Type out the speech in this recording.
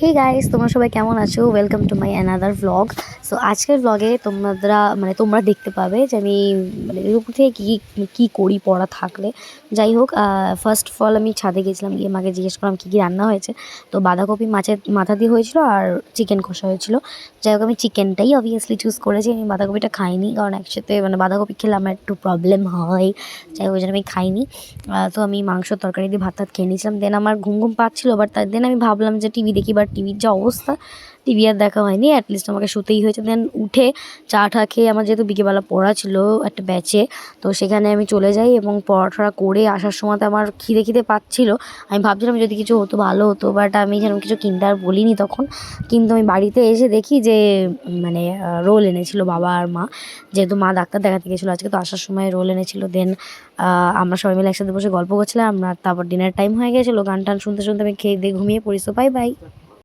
Hey guys তোমরা সবাই কেমন আছো? Welcome to my another vlog so আজকের ভ্লগে তোমরা মানে তোমরা দেখতে পাবে যে আমি মানে উপর থেকে কী কী করি, পড়া থাকলে। যাই হোক ফার্স্ট অফ অল আমি ছাদে গেছিলাম, গিয়ে মাকে জিজ্ঞেস করলাম কী কী রান্না হয়েছে। তো বাঁধাকপি মাছের মাথা দিয়ে হয়েছিল আর চিকেন কষা হয়েছিল। যাই হোক, আমি চিকেনটাই অবভিয়াসলি চুজ করেছি। আমি বাঁধাকপিটা খাইনি, কারণ একসাথে মানে বাঁধাকপি খেলে আমার একটু প্রবলেম হয়। যাই হোক আমি খাইনি। তো আমি মাংস তরকারি দিয়ে ভাত ভাত খেয়ে নিয়েছিলাম। দেন আমার ঘুম ঘুম পাচ্ছিলো বাট তার দেন আমি ভাবলাম যে টিভি দেখি বাট টিভির যা অবস্থা, টিভি আর দেখা হয়নি অ্যাটলিস্ট আমাকে শুতেই হয়েছে। দেন উঠে চা টা খেয়ে আমার যেহেতু বিকেলবেলা পড়া ছিল একটা ব্যাচে তো সেখানে আমি চলে যাই এবং পড়াঠড়া করে আসার সময় তো আমার খিদে খিদে পাচ্ছিলো। আমি ভাবছিলাম যদি কিছু হতো, ভালো হতো বাট আমি যেন কিছু কিনতে আর বলিনি তখন। কিন্তু আমি বাড়িতে এসে দেখি যে মানে রোল এনেছিল বাবা আর মা। যেহেতু মা ডাক্তার দেখাতে গেছিল আজকে তো আসার সময় রোল এনেছিল। দেন আমরা সবাই মিলে একসাথে বসে গল্প করছিলাম। আমরা তারপর ডিনার টাইম হয়ে গেছিল, গান টান শুনতে শুনতে আমি খেয়ে দিয়ে ঘুমিয়ে পড়ি সো বাই বাই